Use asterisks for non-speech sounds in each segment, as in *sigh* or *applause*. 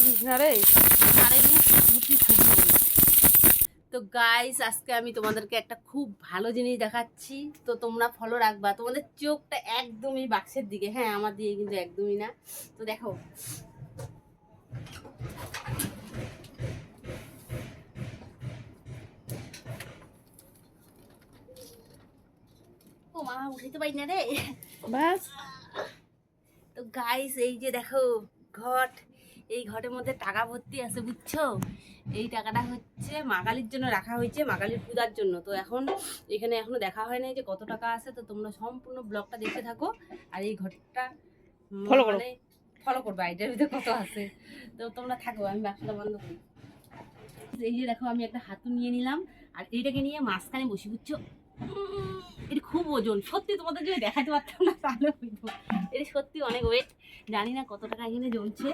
বলছিস না রে। আরে এই সত্যি তো গাইস আজকে আমি তোমাদেরকে একটা খুব ভালো জিনিস দেখাচ্ছি। তো তোমরা ফলো রাখবা। তোমাদের চোখটা একদমই বাক্সের দিকে। হ্যাঁ আমার দিকে কিন্তু একদমই না। তো দেখো। ও মা উঠাইতে পারি না রে। বাস। তো গাইস এই যে দেখো ঘট। এই ঘরের মধ্যে টাকা ভর্তি আছে বুঝছ? এই টাকাটা হচ্ছে মাগালির জন্য রাখা হয়েছে মাগালির পূজার জন্য। তো এখন এখানে এখনও দেখা হয় নাই যে কত টাকা আছে তো তোমরা সম্পূর্ণ ব্লগটা দেখতে থাকো। আর এই ঘরটা Follow করো। ফলো করবে আইডিয়ার ভিতরে কত আছে। তো তোমরা থাকো আমি ব্যবসাটা বন্ধ করি। এই যে দেখো আমি একটা হাতু নিয়ে নিলাম আর এইটাকে নিয়ে মাঝখানে বসি বুঝছ? এটা খুব ওজন। সত্যি তোমাদের যদি দেখাতে পারতাম না তাহলে হইতো। এটা সত্যি অনেক ওয়েট জানি না কত টাকা এখানে জমছে।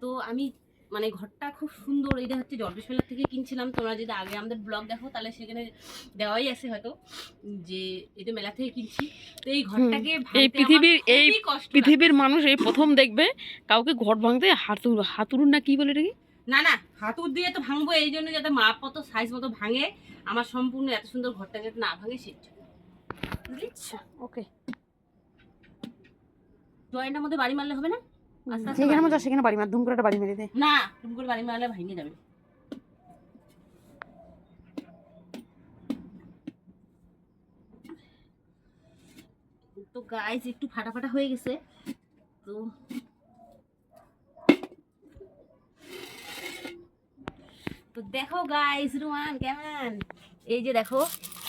তো আমি মানে ঘরটা খুব সুন্দর এটা হচ্ছে জলপেশমেলার থেকে কিনছিলাম। তোমরা যদি আগে আমাদের ব্লগ দেখো তাহলে সেখানে দেওয়াই আছে হয়তো যে এটা মেলা থেকে কিনছি। তো এই ঘরটাকে এই পৃথিবীর এই পৃথিবীর মানুষ এই প্রথম দেখবে কাউকে ঘর ভাঙতে হাতুর হাতুরুন না কি বলে রে না না হাতুর দিয়ে তো ভাঙবো এই জন্য যাতে মাপ মতো সাইজ মতো ভাঙে আমার সম্পূর্ণ এত সুন্দর ঘরটা যাতে না ভাঙে সেই জন্য। ওকে জয়েন্টের মধ্যে বাড়ি মারলে হবে না? যেখানে বাড়ি। মজা সেখানে বাড়ি মার ধুম করে বাড়ি মেরে দে। না তুমি করে বাড়ি মারলে ভেঙে যাবে। তো গাইস একটু ফাটা ফাটা হয়ে গেছে। তো তো দেখো গাইস রুমান কেমন? এই যে দেখো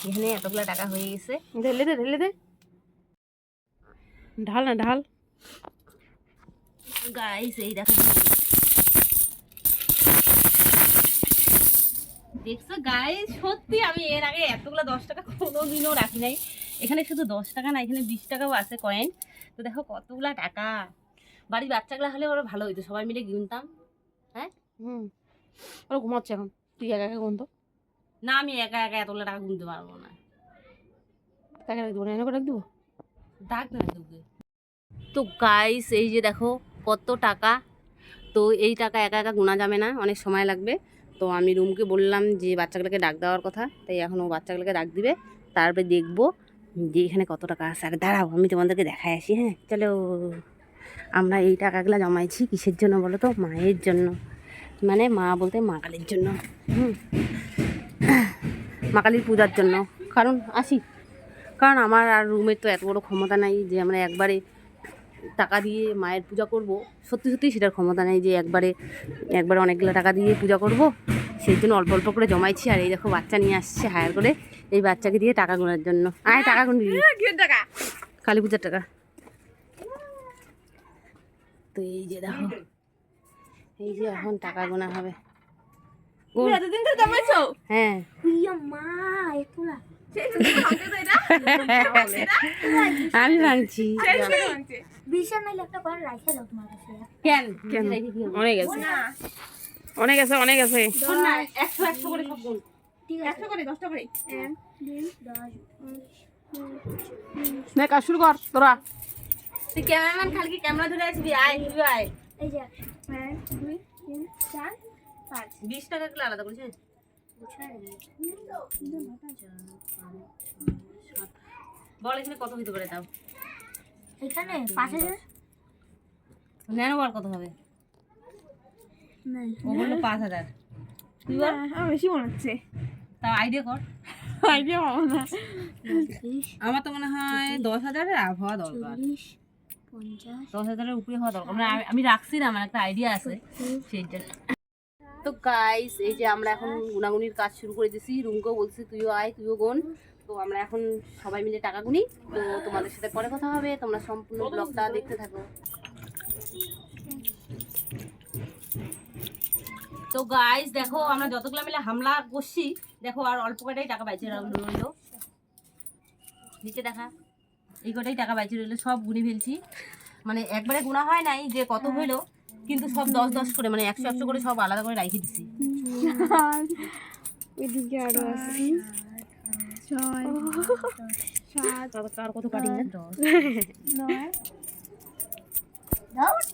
এখানে এতগুলা টাকা হয়ে গেছে। ঢেলে দে ঢেলে দে। ঢাল না ঢাল। গাইস এই দেখো দেখছ গাইস সত্যি আমি এর আগে এতগুলো দশ টাকা কোনোদিনও রাখি নাই। এখানে শুধু দশ টাকা না এখানে বিশ টাকাও আছে কয়েন তো দেখো কতগুলা টাকা। বাড়ির বাচ্চাগুলো হলে ওরা ভালো হইতো সবাই মিলে কিনতাম হুম। ওরা ঘুমাচ্ছে এখন। তুই একা একা গুনতো? না আমি একা একা এতগুলো টাকা গুনতে পারব না। তাকে রাখ দেবো না? এনে রাখ দেবো? ডাক না তোকে তো গাইস এই যে দেখো কত টাকা? তো এই টাকা একা একা গোনা যাবে না, অনেক সময় লাগবে। তো আমি রুমকে বললাম যে বাচ্চাগুলোকে ডাক দেওয়ার কথা, তাই এখন ও বাচ্চাগুলোকে ডাক দিবে। তারপরে দেখব যে এখানে কত টাকা আছে। আর দাঁড়াও, আমি তোমাদেরকে দেখাই আসি হ্যাঁ? চলো। আমরা এই টাকাগুলো জমাইছি কিসের জন্য বলো তো? মায়ের জন্য। মানে মা বলতে মা কালীর জন্য। হুম। মা কালীর পূজার জন্য। কারণ, আসি। কারণ আমার আর রুমের তো এত বড় ক্ষমতা নাই যে আমরা একবারে টাকা দিয়ে মায়ের পূজা করব। সত্যি সত্যি সেটার ক্ষমতা নেই যে একবারে একবারে অনেকগুলো টাকা দিয়ে পূজা করব। সেই জন্য অল্প অল্প করে জমাইছি আর এই দেখো বাচ্চা নিয়ে আসছে হায়ার করে এই বাচ্চাকে দিয়ে টাকা গোনার জন্য। আয় টাকা গুনি টাকা কালী পূজার টাকা। তো এই যে দেখো এই যে এখন টাকা গোনা হবে। হ্যাঁ। *laughs* আমি ভাঙছি। কেন? অনেক আছে। অনেক আছে অনেক আছে। শোন না একশো একশো করে সব দশটা শুরু কর তোরা। তুই ক্যামেরাম্যান খালি কি ক্যামেরা ধরে আসবি আয় আয়। এই যে এক দুই তিন চার পাঁচ। বিশ টাকা আলাদা করেছে। ছয় বল এখানে কত হইতে পারে তাও? এখানে পাঁচ হাজার? ন্যানো বল কত হবে? ও বলল পাঁচ হাজার। তুই বল। আমার বেশি মনে হচ্ছে। তাও আইডিয়া কর। আইডিয়া পাবো না। আমার তো মনে হয় দশ হাজারের হওয়া দরকার। দশ হাজারের উপরে হওয়া দরকার। মানে আমি- আমি রাখছি না আমার একটা আইডিয়া আছে। সেইটা। তো গাইস এই যে আমরা এখন গুনাগুনির কাজ শুরু করে দিয়েছি। রুমকেও বলছি, তুইও আয়, তুইও গোন। তো আমরা এখন সবাই মিলে টাকা গুনি। তো তোমাদের সাথে পরে কথা হবে। তোমরা সম্পূর্ণ ব্লগটা দেখতে থাকো। তো গাইস দেখো, আমরা যতগুলো মিলে হামলা করছি, দেখো, আর অল্প কটাই টাকা পাইছে রইল নিচে দেখা। এই কটাই টাকা বাইচে রইল, সব গুনে ফেলছি। মানে একবারে গুণা হয় নাই যে কত হইল। কিন্তু সব দশ দশ করে মানে একশো একশো করে সব আলাদা করে রাখি দিছি। এদিকে আরও আছে। ছয় সাত কার কত কাটি নয়। দশ।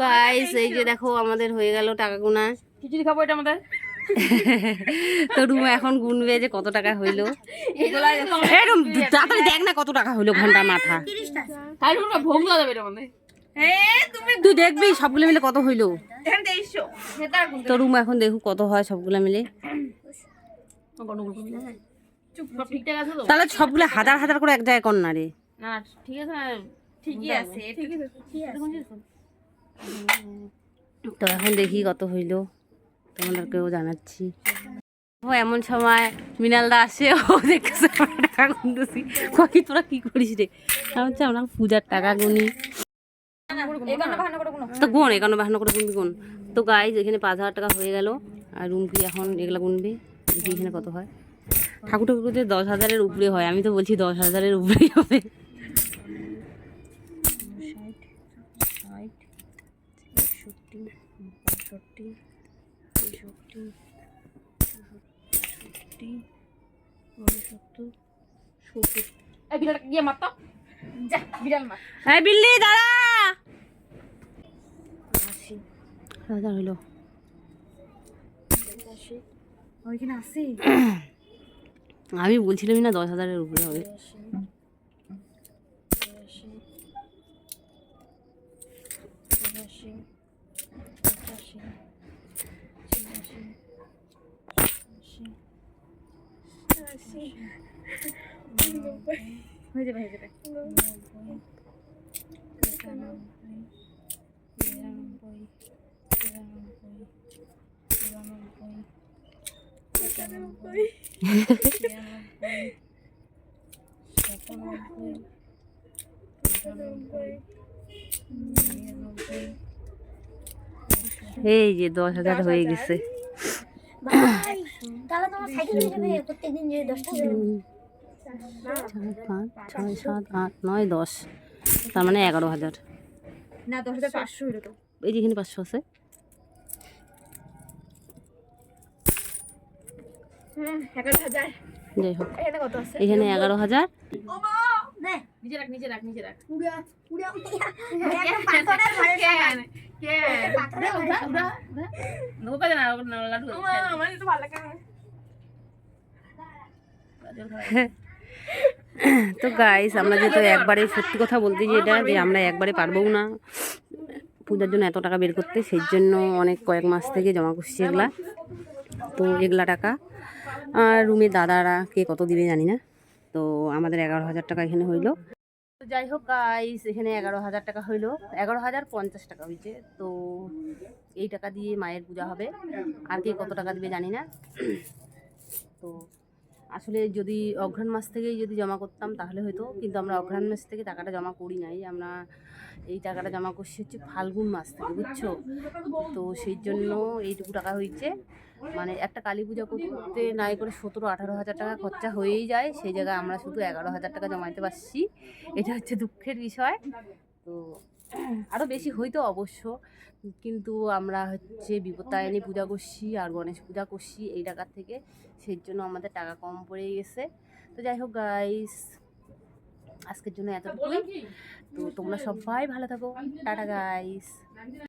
গাইস এই যে দেখো আমাদের হয়ে গেল টাকা গোনা খিচুড়ি খাব এটা আমাদের? *laughs* তো রুমা এখন গুনবে যে কত টাকা হইল। এই তাড়াতাড়ি দেখ না কত টাকা হইল ঘণ্টা মাথা। তাই ভোগ দেওয়া যাবে এটা আমাদের। তুই দেখবি সবগুলো মিলে কত হইল। তো রুম এখন দেখু কত হয় সবগুলো মিলে। তাহলে সবগুলো হাজার হাজার করে এক জায়গায় কর না রে। না না, ঠিক আছে ঠিকই আছে। তো এখন দেখি কত হইল তোমাদেরকেও জানাচ্ছি। ও এমন সময় মৃণালদা আসে ও দেখতেছে টাকা গুনতেছি। কই তোরা কি করিস রে? আমি হচ্ছে আমরা পূজার টাকা গুনি। তো গুন একান্ন বাহান্ন করে গুনবি গুন তো গাইজ এখানে পাঁচ হাজার টাকা হয়ে গেল। আর রুমকি এখন এগুলা গুনবে দেখি এখানে কত হয়। ঠাকুর ঠাকুর করতে দশ হাজারের উপরে হয়। আমি তো বলছি দশ হাজারের উপরেই হবে। এই বিড়ালটা গিয়ে মারতো। যা বিড়াল মার। এই বিল্লি দাঁড়া! হাজার হইল। ওইখানে আসি? আমি *clears throat* বলছিলাম না দশ হাজারের উপরে হবে। হয়ে যাবে। হয়ে যাবে। এই যে দশ হাজার হয়ে গেছে। ছয় সাত আট নয় দশ। তার মানে এগারো হাজার। না দশ হাজার পাঁচশো এই যে এখানে পাঁচশো আছে। এগারো হাজার। যাই হোক এখানে কত আছে? এখানে এগারো হাজার। রাখ রাখ রাখ। তো ভালো লাগে না। তো গাইস আমরা যেহেতু একবারে সত্যি কথা বলতে যে এটা যে আমরা একবারে পারবও না। পূজার জন্য এত টাকা বের করতে, সেই জন্য অনেক কয়েক মাস থেকে জমা করছি এগুলা। তো এগুলা টাকা। আর রুমে দাদারা কে কত দিবে জানি না। তো আমাদের এগারো হাজার টাকা এখানে হইল। যাই হোক গাইস এখানে এগারো হাজার টাকা হইল। এগারো হাজার পঞ্চাশ টাকা হয়েছে তো এই টাকা দিয়ে মায়ের পূজা হবে। আর কে কত টাকা দিবে জানি না। তো আসলে যদি অঘ্রাণ মাস থেকেই যদি জমা করতাম তাহলে হয়তো, কিন্তু আমরা অঘ্রাণ মাস থেকে টাকাটা জমা করি নাই। আমরা এই টাকাটা জমা করছি হচ্ছে ফাল্গুন মাস থেকে, বুঝছ? তো সেই জন্য এইটুকু টাকা হয়েছে। মানে একটা কালী পূজা করতে নাই করে সতেরো, আঠারো হাজার টাকা খরচা হয়েই যায়। সেই জায়গায় আমরা শুধু এগারো হাজার টাকা জমাইতে পারছি। এটা হচ্ছে দুঃখের বিষয়। তো আরও বেশি হইতো অবশ্য। কিন্তু আমরা হচ্ছে বিপত্তায়নী পূজা করছি আর গণেশ পূজা করছি এই টাকার থেকে। সেই জন্য আমাদের টাকা কম পড়ে গেছে। তো যাই হোক গাইস আজকের জন্য এতটুকুই। তো তোমরা সবাই ভালো থাকো। Tata guys